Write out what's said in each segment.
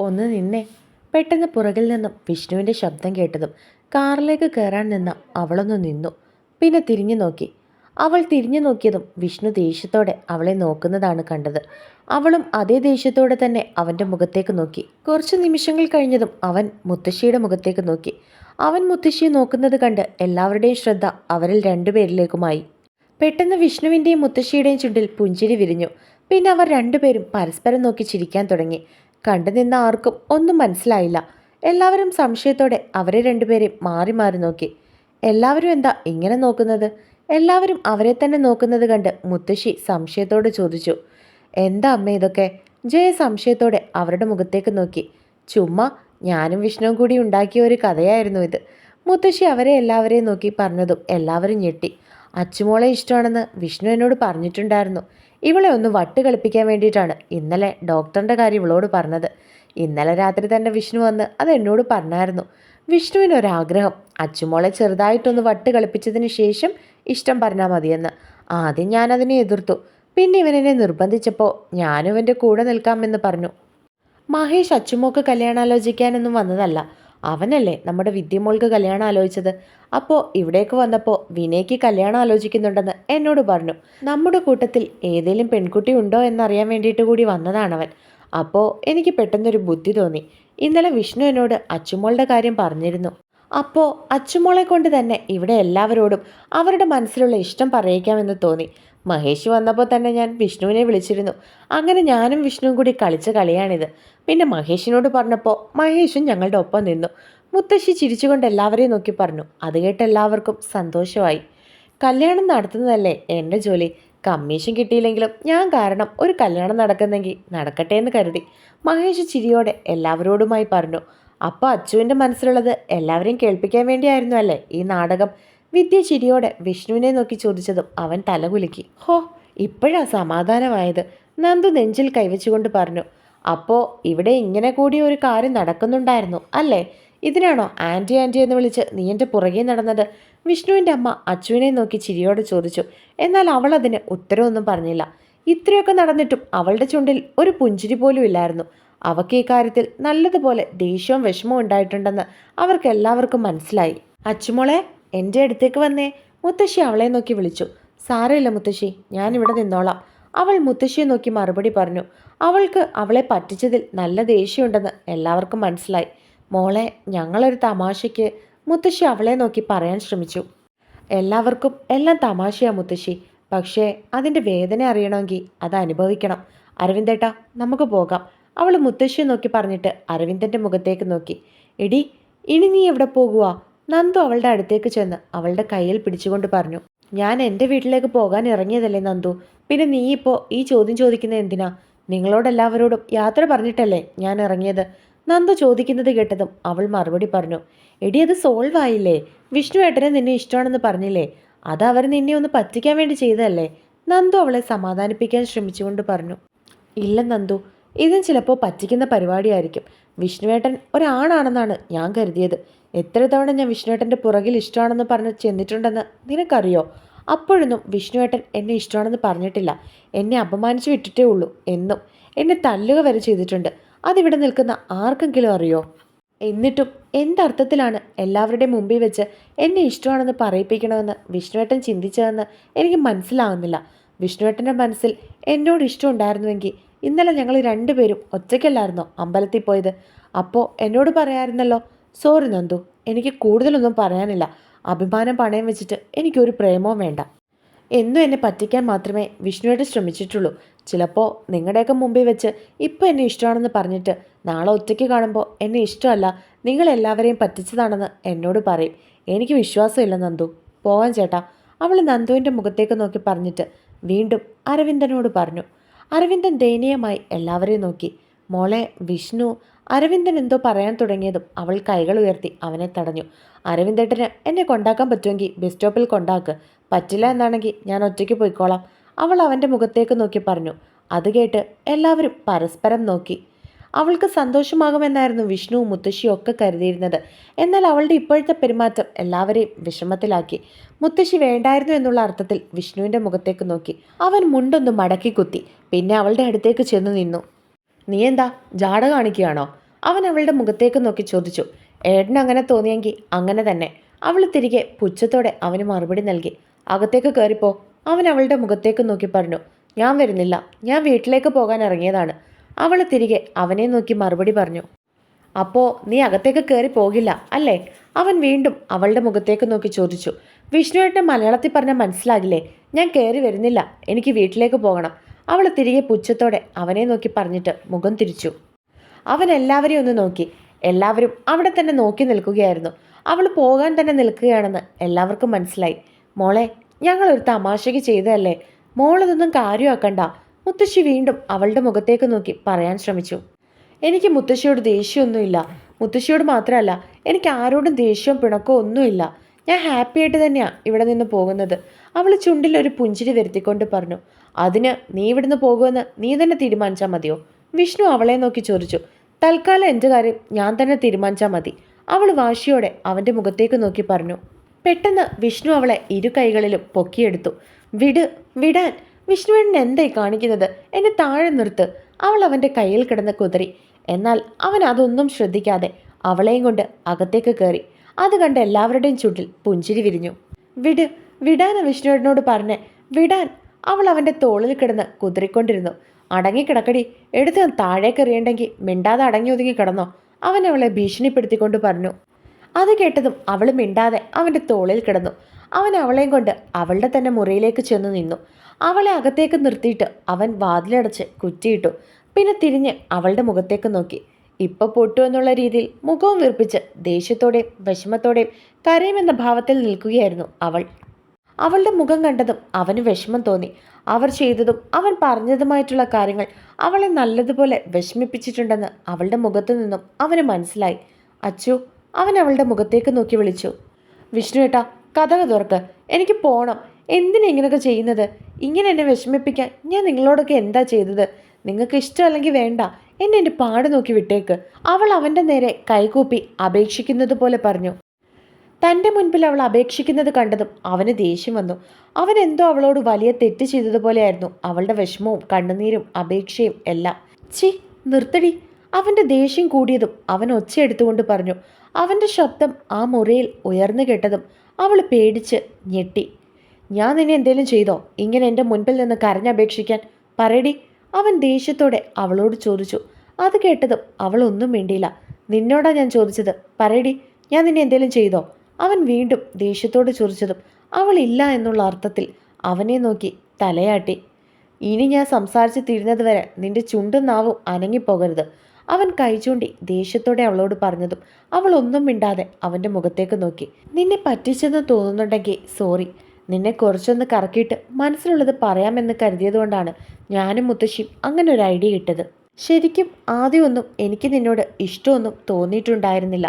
ഒന്ന് നിന്നെ. പെട്ടെന്ന് പുറകിൽ നിന്നും വിഷ്ണുവിന്റെ ശബ്ദം കേട്ടതും കാറിലേക്ക് കയറാൻ നിന്ന അവളൊന്ന് നിന്നു. പിന്നെ തിരിഞ്ഞു നോക്കി. അവൾ തിരിഞ്ഞു നോക്കിയതും വിഷ്ണു ദേഷ്യത്തോടെ അവളെ നോക്കുന്നതാണ് കണ്ടത്. അവളും അതേ ദേഷ്യത്തോടെ തന്നെ അവന്റെ മുഖത്തേക്ക് നോക്കി. കുറച്ച് നിമിഷങ്ങൾ കഴിഞ്ഞതും അവൻ മുത്തശ്ശിയുടെ മുഖത്തേക്ക് നോക്കി. അവൻ മുത്തശ്ശിയെ നോക്കുന്നത് കണ്ട് എല്ലാവരുടെയും ശ്രദ്ധ അവരിൽ രണ്ടുപേരിലേക്കുമായി. പെട്ടെന്ന് വിഷ്ണുവിന്റെയും മുത്തശ്ശിയുടെയും ചുണ്ടിൽ പുഞ്ചിരി വിരിഞ്ഞു. പിന്നെ അവർ രണ്ടുപേരും പരസ്പരം നോക്കി ചിരിക്കാൻ തുടങ്ങി. കണ്ടു നിന്ന ആർക്കും ഒന്നും മനസ്സിലായില്ല. എല്ലാവരും സംശയത്തോടെ അവരെ രണ്ടുപേരെയും മാറി മാറി നോക്കി. എല്ലാവരും എന്താ ഇങ്ങനെ നോക്കുന്നത്? എല്ലാവരും അവരെ തന്നെ നോക്കുന്നത് കണ്ട് മുത്തശ്ശി സംശയത്തോടെ ചോദിച്ചു. എന്താ അമ്മ ഇതൊക്കെ? ജയ സംശയത്തോടെ അവരുടെ മുഖത്തേക്ക് നോക്കി. ചുമ്മാ ഞാനും വിഷ്ണുവും കൂടി ഉണ്ടാക്കിയ ഒരു കഥയായിരുന്നു ഇത്. മുത്തശ്ശി അവരെ എല്ലാവരെയും നോക്കി പറഞ്ഞതും എല്ലാവരും ഞെട്ടി. അച്ചുമോളെ ഇഷ്ടമാണെന്ന് വിഷ്ണു എന്നോട് പറഞ്ഞിട്ടുണ്ടായിരുന്നു. ഇവളെ ഒന്ന് വട്ട് കളിപ്പിക്കാൻ വേണ്ടിയിട്ടാണ് ഇന്നലെ ഡോക്ടറിന്റെ കാര്യം ഇവളോട് പറഞ്ഞത്. ഇന്നലെ രാത്രി തന്നെ വിഷ്ണു വന്ന് അത് എന്നോട് പറഞ്ഞായിരുന്നു. വിഷ്ണുവിന് ഒരാഗ്രഹം അച്ചുമോളെ ചെറുതായിട്ടൊന്ന് വട്ട് കളിപ്പിച്ചതിന് ശേഷം ഇഷ്ടം പറഞ്ഞാൽ മതിയെന്ന്. ആദ്യം ഞാനതിനെ എതിർത്തു. പിന്നെ ഇവനെന്നെ നിർബന്ധിച്ചപ്പോൾ ഞാനും ഇവന്റെ കൂടെ നിൽക്കാമെന്ന് പറഞ്ഞു. മഹേഷ് അച്ചുമോക്ക് കല്യാണാലോചിക്കാനൊന്നും വന്നതല്ല. അവനല്ലേ നമ്മുടെ വിദ്യമോൾക്ക് കല്യാണം ആലോചിച്ചത്? അപ്പോൾ ഇവിടേക്ക് വന്നപ്പോൾ വിനയ്ക്ക് കല്യാണം ആലോചിക്കുന്നുണ്ടെന്ന് എന്നോട് പറഞ്ഞു. നമ്മുടെ കൂട്ടത്തിൽ ഏതെങ്കിലും പെൺകുട്ടി ഉണ്ടോ എന്നറിയാൻ വേണ്ടിയിട്ട് കൂടി വന്നതാണവൻ. അപ്പോൾ എനിക്ക് പെട്ടെന്നൊരു ബുദ്ധി തോന്നി. ഇന്നലെ വിഷ്ണു എന്നോട് അച്ചുമോളുടെ കാര്യം പറഞ്ഞിരുന്നു. അപ്പോൾ അച്ചുമോളെ കൊണ്ട് തന്നെ ഇവിടെ എല്ലാവരോടും അവരുടെ മനസ്സിലുള്ള ഇഷ്ടം പറയിക്കാമെന്ന് തോന്നി. മഹേഷ് വന്നപ്പോൾ തന്നെ ഞാൻ വിഷ്ണുവിനെ വിളിച്ചിരുന്നു. അങ്ങനെ ഞാനും വിഷ്ണുവും കൂടി കളിച്ച കളിയാണിത്. പിന്നെ മഹേഷിനോട് പറഞ്ഞപ്പോൾ മഹേഷും ഞങ്ങളുടെ ഒപ്പം നിന്നു. മുത്തശ്ശി ചിരിച്ചുകൊണ്ട് എല്ലാവരെയും നോക്കി പറഞ്ഞു. അത് കേട്ട് എല്ലാവർക്കും സന്തോഷമായി. കല്യാണം നടത്തുന്നതല്ലേ എന്റെ ജോലി? കമ്മീഷൻ കിട്ടിയില്ലെങ്കിലും ഞാൻ കാരണം ഒരു കല്യാണം നടക്കുന്നെങ്കിൽ നടക്കട്ടെ എന്ന് കരുതി. മഹേഷ് ചിരിയോടെ എല്ലാവരോടുമായി പറഞ്ഞു. അപ്പോൾ അച്ചുവിന്റെ മനസ്സിലുള്ളത് എല്ലാവരെയും കേൾപ്പിക്കാൻ വേണ്ടിയായിരുന്നു അല്ലേ ഈ നാടകം? വിദ്യ ചിരിയോടെ വിഷ്ണുവിനെ നോക്കി ചോദിച്ചതും അവൻ തലകുലുക്കി. ഹോ ഇപ്പോഴാ സമാധാനമായത്? നന്ദു നെഞ്ചിൽ കൈവച്ചുകൊണ്ട് പറഞ്ഞു. അപ്പോൾ ഇവിടെ ഇങ്ങനെ കൂടി ഒരു കാര്യം നടക്കുന്നുണ്ടായിരുന്നു അല്ലേ? ഇതിനാണോ ആന്റി ആന്റി എന്ന് വിളിച്ച് നീ എന്റെ പുറകെ നടന്നത്? വിഷ്ണുവിന്റെ അമ്മ അച്ചുവിനെ നോക്കി ചിരിയോടെ ചോദിച്ചു. എന്നാൽ അവൾ അതിന് ഉത്തരവൊന്നും പറഞ്ഞില്ല. ഇത്രയൊക്കെ നടന്നിട്ടും അവളുടെ ചുണ്ടിൽ ഒരു പുഞ്ചിരി പോലും ഇല്ലായിരുന്നു. അവൾക്ക് ഈ കാര്യത്തിൽ നല്ലതുപോലെ ദേഷ്യവും വിഷമവും ഉണ്ടായിട്ടുണ്ടെന്ന് അവർക്ക് എല്ലാവർക്കും മനസ്സിലായി. അച്ചുമോളെ എന്റെ അടുത്തേക്ക് വന്നേ. മുത്തശ്ശി അവളെ നോക്കി വിളിച്ചു. സാരമില്ല മുത്തശ്ശി ഞാനിവിടെ നിന്നോളാം. അവൾ മുത്തശ്ശിയെ നോക്കി മറുപടി പറഞ്ഞു അവൾക്ക് അവളെ പറ്റിച്ചതിൽ നല്ല ദേഷ്യമുണ്ടെന്ന് എല്ലാവർക്കും മനസ്സിലായി. മോളെ ഞങ്ങളൊരു തമാശയ്ക്ക് മുത്തശ്ശി അവളെ നോക്കി പറയാൻ ശ്രമിച്ചു. എല്ലാവർക്കും എല്ലാം തമാശയാ മുത്തശ്ശി. പക്ഷേ അതിന്റെ വേദന അറിയണമെങ്കിൽ അത് അനുഭവിക്കണം. അരവിന്ദേട്ടാ നമുക്ക് പോകാം. അവൾ മുത്തശ്ശിയെ നോക്കി പറഞ്ഞിട്ട് അരവിന്ദന്റെ മുഖത്തേക്ക് നോക്കി. എടി ഇനി നീ എവിടെ പോകുക നന്ദു അവളുടെ അടുത്തേക്ക് ചെന്ന് അവളുടെ കയ്യിൽ പിടിച്ചുകൊണ്ട് പറഞ്ഞു. ഞാൻ എന്റെ വീട്ടിലേക്ക് പോകാൻ ഇറങ്ങിയതല്ലേ നന്ദു? പിന്നെ നീ ഇപ്പോൾ ഈ ചോദ്യം ചോദിക്കുന്നത് എന്തിനാ? നിങ്ങളോടെല്ലാവരോടും യാത്ര പറഞ്ഞിട്ടല്ലേ ഞാൻ ഇറങ്ങിയത്? നന്ദു ചോദിക്കുന്നത് കേട്ടതും അവൾ മറുപടി പറഞ്ഞു എടി അത് സോൾവ് ആയില്ലേ? വിഷ്ണു ഏട്ടനെ നിന്നെ ഇഷ്ടമാണെന്ന് പറഞ്ഞില്ലേ? അത് അവർ നിന്നെ ഒന്ന് പറ്റിക്കാൻ വേണ്ടി ചെയ്തതല്ലേ? നന്ദു അവളെ സമാധാനിപ്പിക്കാൻ ശ്രമിച്ചുകൊണ്ട് പറഞ്ഞു ഇല്ല നന്ദു. ഇതും ചിലപ്പോൾ പറ്റിക്കുന്ന പരിപാടിയായിരിക്കും. വിഷ്ണുവേട്ടൻ ഒരാണാണെന്നാണ് ഞാൻ കരുതിയത്. എത്ര തവണ ഞാൻ വിഷ്ണുവേട്ടന്റെ പുറകിൽ ഇഷ്ടമാണെന്ന് പറഞ്ഞ് ചെന്നിട്ടുണ്ടെന്ന് നിനക്കറിയോ? അപ്പോഴൊന്നും വിഷ്ണുവേട്ടൻ എന്നെ ഇഷ്ടമാണെന്ന് പറഞ്ഞിട്ടില്ല. എന്നെ അപമാനിച്ചു വിട്ടിട്ടേ ഉള്ളൂ എന്നും എന്നെ തല്ലുക വരെ ചെയ്തിട്ടുണ്ട്. അതിവിടെ നിൽക്കുന്ന ആർക്കെങ്കിലും അറിയോ? എന്നിട്ടും എന്തർത്ഥത്തിലാണ് എല്ലാവരുടെ മുമ്പിൽ വെച്ച് എന്നെ ഇഷ്ടമാണെന്ന് പറയിപ്പിക്കണമെന്ന് വിഷ്ണുവേട്ടൻ ചിന്തിച്ചതെന്ന് എനിക്ക് മനസ്സിലാവുന്നില്ല. വിഷ്ണുവേട്ടന്റെ മനസ്സിൽ എന്നോട് ഇഷ്ടമുണ്ടായിരുന്നുവെങ്കിൽ ഇന്നലെ ഞങ്ങൾ രണ്ടുപേരും ഒറ്റയ്ക്കല്ലായിരുന്നോ അമ്പലത്തിൽ പോയത്? അപ്പോൾ എന്നോട് പറയാമായിരുന്നല്ലോ സോറി നന്ദു എനിക്ക് കൂടുതലൊന്നും പറയാനില്ല. അഭിമാനം പണയം വെച്ചിട്ട് എനിക്കൊരു പ്രേമവും വേണ്ട. എന്നും എന്നെ പറ്റിക്കാൻ മാത്രമേ വിഷ്ണുവായിട്ട് ശ്രമിച്ചിട്ടുള്ളൂ. ചിലപ്പോൾ നിങ്ങളുടെയൊക്കെ മുമ്പിൽ വെച്ച് ഇപ്പോൾ എന്നെ ഇഷ്ടമാണെന്ന് പറഞ്ഞിട്ട് നാളെ ഒറ്റയ്ക്ക് കാണുമ്പോൾ എന്നെ ഇഷ്ടമല്ല നിങ്ങളെല്ലാവരെയും പറ്റിച്ചതാണെന്ന് എന്നോട് പറയും. എനിക്ക് വിശ്വാസമില്ല നന്ദു. പോവാൻ ചേട്ടാ. അവൾ നന്ദുവിന്റെ മുഖത്തേക്ക് നോക്കി പറഞ്ഞിട്ട് വീണ്ടും അരവിന്ദനോട് പറഞ്ഞു അരവിന്ദൻ ദയനീയമായി എല്ലാവരെയും നോക്കി. മോളെ വിഷ്ണു അരവിന്ദൻ എന്തോ പറയാൻ തുടങ്ങിയതും അവൾ കൈകൾ ഉയർത്തി അവനെ തടഞ്ഞു. അരവിന്ദേട്ടന് എന്നെ കൊണ്ടാക്കാൻ പറ്റുമെങ്കിൽ ബസ് സ്റ്റോപ്പിൽ കൊണ്ടാക്ക്. പറ്റില്ല എന്നാണെങ്കിൽ ഞാൻ ഒറ്റയ്ക്ക് പോയിക്കോളാം. അവൾ അവന്റെ മുഖത്തേക്ക് നോക്കി പറഞ്ഞു. അത് കേട്ട് എല്ലാവരും പരസ്പരം നോക്കി. അവൾക്ക് സന്തോഷമാകുമെന്നായിരുന്നു വിഷ്ണുവും മുത്തശ്ശിയും ഒക്കെ കരുതിയിരുന്നത്. എന്നാൽ അവളുടെ ഇപ്പോഴത്തെ പെരുമാറ്റം എല്ലാവരെയും വിഷമത്തിലാക്കി. മുത്തശ്ശി വേണ്ടായിരുന്നു എന്നുള്ള അർത്ഥത്തിൽ വിഷ്ണുവിന്റെ മുഖത്തേക്ക് നോക്കി. അവൻ മുണ്ടൊന്ന് മടക്കി കുത്തി. പിന്നെ അവളുടെ അടുത്തേക്ക് ചെന്ന് നിന്നു. നീ എന്താ ജാട കാണിക്കുകയാണോ? അവൻ അവളുടെ മുഖത്തേക്ക് നോക്കി ചോദിച്ചു. ഏട്ടന് അങ്ങനെ തോന്നിയെങ്കിൽ അങ്ങനെ തന്നെ. അവൾ തിരികെ പുച്ഛത്തോടെ അവന് മറുപടി നൽകി. അകത്തേക്ക് കയറിപ്പോ അവൻ അവളുടെ മുഖത്തേക്ക് നോക്കി പറഞ്ഞു. ഞാൻ വരുന്നില്ല. ഞാൻ വീട്ടിലേക്ക് പോകാൻ ഇറങ്ങിയതാണ്. അവൾ തിരികെ അവനെ നോക്കി മറുപടി പറഞ്ഞു അപ്പോ നീ അകത്തേക്ക് കയറി പോകില്ല അല്ലേ? അവൻ വീണ്ടും അവളുടെ മുഖത്തേക്ക് നോക്കി ചോദിച്ചു വിഷ്ണുവേട്ടൻ മലയാളത്തിൽ പറഞ്ഞാൽ മനസ്സിലാകില്ലേ? ഞാൻ കയറി വരുന്നില്ല എനിക്ക് വീട്ടിലേക്ക് പോകണം. അവൾ തിരികെ പുച്ഛത്തോടെ അവനെ നോക്കി പറഞ്ഞിട്ട് മുഖം തിരിച്ചു. അവൻ എല്ലാവരെയും ഒന്ന് നോക്കി എല്ലാവരും അവിടെ തന്നെ നോക്കി നിൽക്കുകയായിരുന്നു. അവൾ പോകാൻ തന്നെ നിൽക്കുകയാണെന്ന് എല്ലാവർക്കും മനസ്സിലായി. മോളെ ഞങ്ങളൊരു തമാശയ്ക്ക് ചെയ്തതല്ലേ? മോളതൊന്നും കാര്യമാക്കണ്ട. മുത്തശ്ശി വീണ്ടും അവളുടെ മുഖത്തേക്ക് നോക്കി പറയാൻ ശ്രമിച്ചു. എനിക്ക് മുത്തശ്ശിയോട് ദേഷ്യമൊന്നുമില്ല. മുത്തശ്ശിയോട് മാത്രമല്ല എനിക്ക് ആരോടും ദേഷ്യവും പിണക്കവും ഒന്നുമില്ല. ഞാൻ ഹാപ്പി ആയിട്ട് തന്നെയാണ് ഇവിടെ നിന്ന് പോകുന്നത്. അവൾ ചുണ്ടിൽ ഒരു പുഞ്ചിരി വരുത്തിക്കൊണ്ട് പറഞ്ഞു. അതിന് നീ ഇവിടുന്ന് പോകുമെന്ന് നീ തന്നെ തീരുമാനിച്ചാൽ മതിയോ? വിഷ്ണു അവളെ നോക്കി ചോദിച്ചു. തൽക്കാലം എന്റെ കാര്യം ഞാൻ തന്നെ തീരുമാനിച്ചാൽ മതി. അവൾ വാശിയോടെ അവന്റെ മുഖത്തേക്ക് നോക്കി പറഞ്ഞു. പെട്ടെന്ന് വിഷ്ണു അവളെ ഇരു കൈകളിലും പൊക്കിയെടുത്തു. വിട് വിടാൻ. വിഷ്ണുവേട്ടൻ എന്തായി കാണിക്കുന്നത്? എന്നെ താഴെ നിർത്ത്. അവൾ അവന്റെ കയ്യിൽ കിടന്ന കുതിരി എന്നാൽ അവൻ അതൊന്നും ശ്രദ്ധിക്കാതെ അവളെയും കൊണ്ട് അകത്തേക്ക് കയറി. അത് കണ്ട് എല്ലാവരുടെയും ചുട്ടിൽ പുഞ്ചിരി വിരിഞ്ഞു. വിട് വിടാന വിഷ്ണുവേട്ടനോട് പറഞ്ഞ്. വിടാൻ. അവൾ അവന്റെ തോളിൽ കിടന്ന് കുതിറിക്കൊണ്ടിരുന്നു. അടങ്ങിക്കിടക്കടി എടുത്ത് താഴേക്ക് എറിയണ്ടെങ്കിൽ മിണ്ടാതെ അടങ്ങി ഒതുങ്ങി കിടന്നോ. അവൻ അവളെ ഭീഷണിപ്പെടുത്തിക്കൊണ്ട് പറഞ്ഞു. അത് കേട്ടതും അവൾ മിണ്ടാതെ അവന്റെ തോളിൽ കിടന്നു. അവൻ അവളെയും കൊണ്ട് അവളുടെ തന്നെ മുറിയിലേക്ക് ചെന്ന് നിന്നു. അവളെ അകത്തേക്ക് നിർത്തിയിട്ട് അവൻ വാതിലടച്ച് കുറ്റിയിട്ടു. പിന്നെ തിരിഞ്ഞ് അവളുടെ മുഖത്തേക്ക് നോക്കി. ഇപ്പൊ പൊട്ടു എന്നുള്ള രീതിയിൽ മുഖവും വീർപ്പിച്ച് ദേഷ്യത്തോടെയും വിഷമത്തോടെയും കരയുമെന്ന ഭാവത്തിൽ നിൽക്കുകയായിരുന്നു അവൾ. അവളുടെ മുഖം കണ്ടതും അവന് വിഷമം തോന്നി. അവർ ചെയ്തതും അവൻ പറഞ്ഞതുമായിട്ടുള്ള കാര്യങ്ങൾ അവളെ നല്ലതുപോലെ വിഷമിപ്പിച്ചിട്ടുണ്ടെന്ന് അവളുടെ മുഖത്തു നിന്നും അവന് മനസ്സിലായി. അച്ചു അവൻ അവളുടെ മുഖത്തേക്ക് നോക്കി വിളിച്ചു. വിഷ്ണു ഏട്ടാ കഥക തുറക്ക്. എനിക്ക് പോണം. എന്തിനാ ഇങ്ങനെയൊക്കെ ചെയ്യുന്നത്? ഇങ്ങനെ എന്നെ വിഷമിപ്പിക്കാൻ ഞാൻ നിങ്ങളോടൊക്കെ എന്താ ചെയ്തത്? നിങ്ങൾക്ക് ഇഷ്ടമല്ലെങ്കിൽ വേണ്ട. എന്നെ എന്റെ പാട് നോക്കി വിട്ടേക്ക്. അവൾ അവന്റെ നേരെ കൈകൂപ്പി അപേക്ഷിക്കുന്നത് പോലെ പറഞ്ഞു. തന്റെ മുൻപിൽ അവൾ അപേക്ഷിക്കുന്നത് കണ്ടതും അവന് ദേഷ്യം വന്നു. അവൻ എന്തോ അവളോട് വലിയ തെറ്റ് ചെയ്തതുപോലെയായിരുന്നു അവളുടെ വിഷമവും കണ്ണുനീരും അപേക്ഷയും എല്ലാം. ചി നിർത്തടി. അവന്റെ ദേഷ്യം കൂടിയതും അവൻ ഒച്ചയെടുത്തുകൊണ്ട് പറഞ്ഞു. അവന്റെ ശബ്ദം ആ മുറിയിൽ ഉയർന്നു കേട്ടതും അവൾ പേടിച്ച് ഞെട്ടി. ഞാൻ നിന്നെ എന്തേലും ചെയ്തോ? ഇങ്ങനെ എന്റെ മുൻപിൽ നിന്ന് കരഞ്ഞപേക്ഷിക്കാൻ പറയടി. അവൻ ദേഷ്യത്തോടെ അവളോട് ചോദിച്ചു. അത് കേട്ടതും അവൾ ഒന്നും വേണ്ടിയില്ല നിന്നോടാ ഞാൻ ചോദിച്ചത്? പറയടി ഞാൻ നിന്നെ എന്തേലും ചെയ്തോ? അവൻ വീണ്ടും ദേഷ്യത്തോട് ചോദിച്ചതും അവൾ ഇല്ല എന്നുള്ള അർത്ഥത്തിൽ അവനെ നോക്കി തലയാട്ടി. ഇനി ഞാൻ സംസാരിച്ച് തീരുന്നത് വരെ നിന്റെ ചുണ്ടും നാവും അനങ്ങിപ്പോകരുത്. അവൻ കൈചൂണ്ടി ദേഷ്യത്തോടെ അവളോട് പറഞ്ഞതും അവൾ ഒന്നും മിണ്ടാതെ അവന്റെ മുഖത്തേക്ക് നോക്കി. നിന്നെ പറ്റിച്ചെന്ന് തോന്നുന്നുണ്ടെങ്കിൽ സോറി. നിന്നെ കുറച്ചൊന്ന് കറക്കിയിട്ട് മനസ്സിലുള്ളത് പറയാമെന്ന് കരുതിയതുകൊണ്ടാണ് ഞാനും മുത്തശ്ശിയും അങ്ങനെ ഒരു ഐഡിയ ഇട്ടത്. ശരിക്കും ആദ്യമൊന്നും എനിക്ക് നിന്നോട് ഇഷ്ടമൊന്നും തോന്നിയിട്ടുണ്ടായിരുന്നില്ല.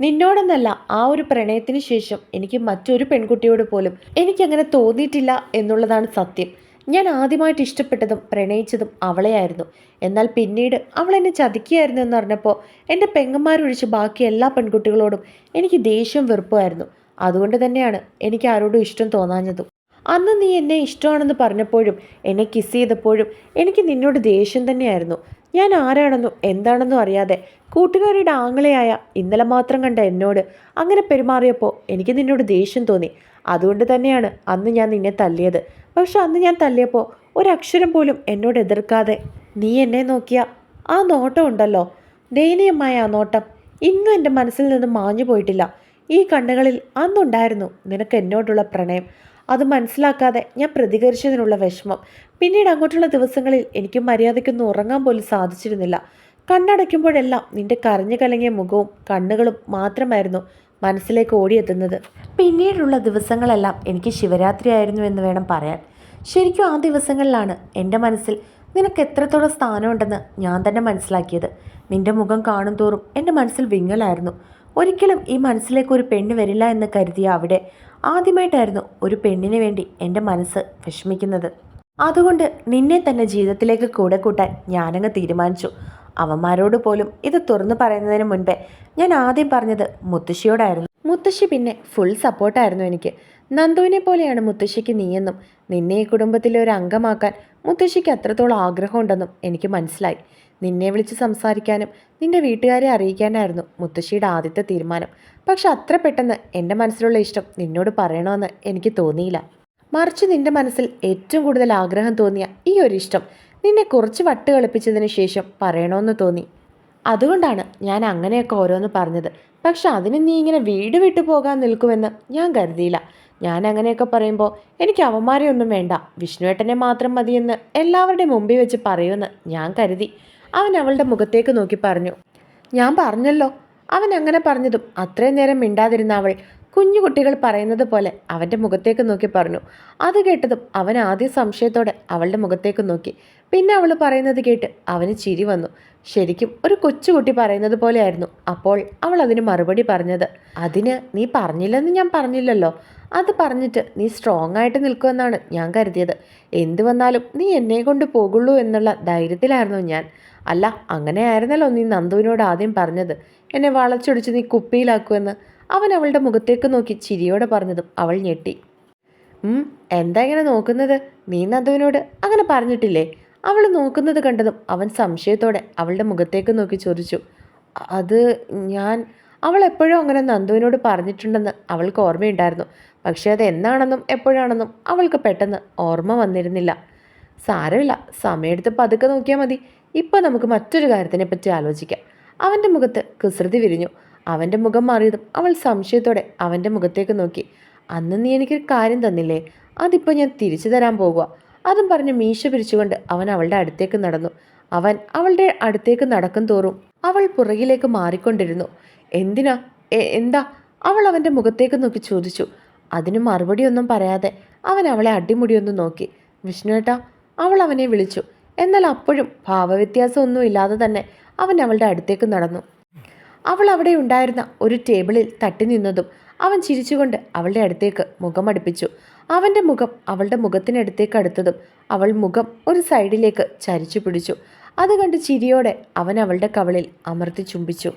നിന്നോടെന്നല്ല ആ ഒരു പ്രണയത്തിന് ശേഷം എനിക്ക് മറ്റൊരു പെൺകുട്ടിയോട് പോലും എനിക്കങ്ങനെ തോന്നിയിട്ടില്ല എന്നുള്ളതാണ് സത്യം. ഞാൻ ആദ്യമായിട്ട് ഇഷ്ടപ്പെട്ടതും പ്രണയിച്ചതും അവളെയായിരുന്നു. എന്നാൽ പിന്നീട് അവൾ എന്നെ ചതിക്കുകയായിരുന്നു എന്ന് പറഞ്ഞപ്പോൾ എന്റെ പെങ്ങന്മാരൊഴിച്ച് ബാക്കി എല്ലാ പെൺകുട്ടികളോടും എനിക്ക് ദേഷ്യം വെറുപ്പമായിരുന്നു. അതുകൊണ്ട് തന്നെയാണ് എനിക്ക് ആരോടും ഇഷ്ടം തോന്നാഞ്ഞതും. അന്ന് നീ എന്നെ ഇഷ്ടമാണെന്ന് പറഞ്ഞപ്പോഴും എന്നെ കിസ് ചെയ്തപ്പോഴും എനിക്ക് നിന്നോട് ദേഷ്യം തന്നെയായിരുന്നു. ഞാൻ ആരാണെന്നും എന്താണെന്നും അറിയാതെ കൂട്ടുകാരിയുടെ ആങ്ങളെയായ ഇന്നലെ മാത്രം കണ്ട എന്നോട് അങ്ങനെ പെരുമാറിയപ്പോൾ എനിക്ക് നിന്നോട് ദേഷ്യം തോന്നി. അതുകൊണ്ട് തന്നെയാണ് അന്ന് ഞാൻ നിന്നെ തല്ലിയത്. പക്ഷെ അന്ന് ഞാൻ തല്ലിയപ്പോൾ ഒരക്ഷരം പോലും എന്നോട് എതിർക്കാതെ നീ എന്നെ നോക്കിയ ആ നോട്ടം ഉണ്ടല്ലോ. ദയനീയമായ ആ നോട്ടം ഇന്നും എന്റെ മനസ്സിൽ നിന്ന് മാഞ്ഞു പോയിട്ടില്ല ഈ കണ്ണുകളിൽ അന്നുണ്ടായിരുന്നു നിനക്ക് എന്നോടുള്ള പ്രണയം. അത് മനസ്സിലാക്കാതെ ഞാൻ പ്രതികരിച്ചതിനുള്ള വിഷമം. പിന്നീട് അങ്ങോട്ടുള്ള ദിവസങ്ങളിൽ എനിക്ക് മര്യാദയ്ക്കൊന്നും ഉറങ്ങാൻ പോലും സാധിച്ചിരുന്നില്ല. കണ്ണടയ്ക്കുമ്പോഴെല്ലാം നിന്റെ കരഞ്ഞു കലങ്ങിയ മുഖവും കണ്ണുകളും മാത്രമായിരുന്നു മനസ്സിലേക്ക് ഓടിയെത്തുന്നത്. പിന്നീടുള്ള ദിവസങ്ങളെല്ലാം എനിക്ക് ശിവരാത്രി ആയിരുന്നു എന്ന് വേണം പറയാൻ. ശരിക്കും ആ ദിവസങ്ങളിലാണ് എന്റെ മനസ്സിൽ നിനക്ക് എത്രത്തോളം സ്ഥാനമുണ്ടെന്ന് ഞാൻ തന്നെ മനസ്സിലാക്കിയത്. നിന്റെ മുഖം കാണും തോറും എന്റെ മനസ്സിൽ വിങ്ങലായിരുന്നു. ഒരിക്കലും ഈ മനസ്സിലേക്ക് ഒരു പെണ്ണ് വരില്ല എന്ന് കരുതിയ അവിടെ ആദ്യമായിട്ടായിരുന്നു ഒരു പെണ്ണിന് വേണ്ടി എന്റെ മനസ്സ് വിഷമിക്കുന്നത്. അതുകൊണ്ട് നിന്നെ തന്നെ ജീവിതത്തിലേക്ക് കൂടെ കൂട്ടാൻ ഞാനങ്ങ് തീരുമാനിച്ചു. അവന്മാരോട് പോലും ഇത് തുറന്നു പറയുന്നതിന് മുൻപേ ഞാൻ ആദ്യം പറഞ്ഞത് മുത്തശ്ശിയോടായിരുന്നു. മുത്തശ്ശി പിന്നെ ഫുൾ സപ്പോർട്ടായിരുന്നു എനിക്ക്. നന്ദുവിനെ പോലെയാണ് മുത്തശ്ശിക്ക് നീയെന്നും നിന്നെ ഈ കുടുംബത്തിലെ ഒരു അംഗമാക്കാൻ മുത്തശ്ശിക്ക് അത്രത്തോളം ആഗ്രഹമുണ്ടെന്നും എനിക്ക് മനസ്സിലായി. നിന്നെ വിളിച്ച് സംസാരിക്കാനും നിന്റെ വീട്ടുകാരെ അറിയിക്കാനായിരുന്നു മുത്തശ്ശിയുടെ ആദ്യത്തെ തീരുമാനം. പക്ഷെ അത്ര പെട്ടെന്ന് എന്റെ മനസ്സിലുള്ള ഇഷ്ടം നിന്നോട് പറയണമെന്ന് എനിക്ക് തോന്നിയില്ല. മറിച്ച് നിന്റെ മനസ്സിൽ ഏറ്റവും കൂടുതൽ ആഗ്രഹം തോന്നിയ ഈ ഒരു ഇഷ്ടം നിന്നെ കുറച്ച് വട്ട് കളിപ്പിച്ചതിന് ശേഷം പറയണമെന്ന് തോന്നി. അതുകൊണ്ടാണ് ഞാൻ അങ്ങനെയൊക്കെ ഓരോന്ന് പറഞ്ഞത്. പക്ഷെ അതിന് നീ ഇങ്ങനെ വീട് വിട്ടു പോകാൻ നിൽക്കുമെന്ന് ഞാൻ കരുതിയില്ല. ഞാൻ അങ്ങനെയൊക്കെ പറയുമ്പോൾ എനിക്ക് അവന്മാരെയൊന്നും വേണ്ട. വിഷ്ണുവേട്ടനെ മാത്രം മതിയെന്ന് എല്ലാവരുടെയും മുമ്പിൽ വെച്ച് പറയുമെന്ന് ഞാൻ കരുതി. അവൻ അവളുടെ മുഖത്തേക്ക് നോക്കി പറഞ്ഞു. ഞാൻ പറഞ്ഞല്ലോ. അവൻ അങ്ങനെ പറഞ്ഞതും അത്രയും നേരം മിണ്ടാതിരുന്ന അവൾ കുഞ്ഞു കുട്ടികൾ പറയുന്നത് പോലെ അവന്റെ മുഖത്തേക്ക് നോക്കി പറഞ്ഞു. അത് കേട്ടതും അവൻ ആദ്യം സംശയത്തോടെ അവളുടെ മുഖത്തേക്ക് നോക്കി. പിന്നെ അവൾ പറയുന്നത് കേട്ട് അവന് ചിരി വന്നു. ശരിക്കും ഒരു കൊച്ചുകുട്ടി പറയുന്നത് പോലെയായിരുന്നു അപ്പോൾ അവൾ അതിന് മറുപടി പറഞ്ഞത്. അതിന് നീ പറഞ്ഞില്ലെന്ന് ഞാൻ പറഞ്ഞില്ലല്ലോ. അത് പറഞ്ഞിട്ട് നീ സ്ട്രോങ് ആയിട്ട് നിൽക്കുമെന്നാണ് ഞാൻ കരുതിയത്. എന്തു വന്നാലും നീ എന്നെ കൊണ്ട് പോകുള്ളൂ എന്നുള്ള ധൈര്യത്തിലായിരുന്നു ഞാൻ. അല്ല അങ്ങനെയായിരുന്നല്ലോ നീ നന്ദുവിനോട് ആദ്യം പറഞ്ഞത്. എന്നെ വളച്ചൊടിച്ച് നീ കുപ്പിയിലാക്കുമെന്ന് അവൻ അവളുടെ മുഖത്തേക്ക് നോക്കി ചിരിയോടെ പറഞ്ഞതും അവൾ ഞെട്ടി. എന്താ ഇങ്ങനെ നോക്കുന്നത്? നീ നന്ദുവിനോട് അങ്ങനെ പറഞ്ഞിട്ടില്ലേ? അവൾ നോക്കുന്നത് കണ്ടതും അവൻ സംശയത്തോടെ അവളുടെ മുഖത്തേക്ക് നോക്കി ചോദിച്ചു. അത് ഞാൻ അവൾ എപ്പോഴും അങ്ങനെ നന്ദുവിനോട് പറഞ്ഞിട്ടുണ്ടെന്ന് അവൾക്ക് ഓർമ്മയുണ്ടായിരുന്നു. പക്ഷേ അത് എന്നാണെന്നും എപ്പോഴാണെന്നും അവൾക്ക് പെട്ടെന്ന് ഓർമ്മ വന്നിരുന്നില്ല. സാരമില്ല സമയമെടുത്ത് പതുക്കെ നോക്കിയാൽ മതി. ഇപ്പോൾ നമുക്ക് മറ്റൊരു കാര്യത്തിനെ പറ്റി ആലോചിക്കാം. അവന്റെ മുഖത്ത് കുസൃതി വിരിഞ്ഞു. അവന്റെ മുഖം മാറിയതും അവൾ സംശയത്തോടെ അവന്റെ മുഖത്തേക്ക് നോക്കി. അന്ന് നീ എനിക്കൊരു കാര്യം തന്നില്ലേ? അതിപ്പോൾ ഞാൻ തിരിച്ചു തരാൻ പോകുക അതും പറഞ്ഞ് മീശ പിരിച്ചുകൊണ്ട് അവൻ അവളുടെ അടുത്തേക്ക് നടന്നു. അവൻ അവളുടെ അടുത്തേക്ക് നടക്കും തോറും അവൾ പുറകിലേക്ക് മാറിക്കൊണ്ടിരുന്നു. എന്തിനാ? എന്താ? അവൾ അവന്റെ മുഖത്തേക്ക് നോക്കി ചോദിച്ചു. അതിന് മറുപടിയൊന്നും പറയാതെ അവൻ അവളെ അടിമുടിയൊന്ന് നോക്കി. വിഷ്ണുട്ടാ അവൾ അവനെ വിളിച്ചു. എന്നാൽ അപ്പോഴും ഭാവവ്യത്യാസമൊന്നും ഇല്ലാതെ തന്നെ അവൻ അവളുടെ അടുത്തേക്ക് നടന്നു. അവൾ അവിടെ ഉണ്ടായിരുന്ന ഒരു ടേബിളിൽ തട്ടി നിന്നതും അവൻ ചിരിച്ചുകൊണ്ട് അവളുടെ അടുത്തേക്ക് മുഖമടുപ്പിച്ചു അവന്റെ മുഖം അവളുടെ മുഖത്തിനടുത്തേക്ക് അടുത്തതും അവൾ മുഖം ഒരു സൈഡിലേക്ക് ചരിച്ചു പിടിച്ചു. അത് കണ്ട് ചിരിയോടെ അവൻ അവളുടെ കവളിൽ അമർത്തി ചുംബിച്ചു.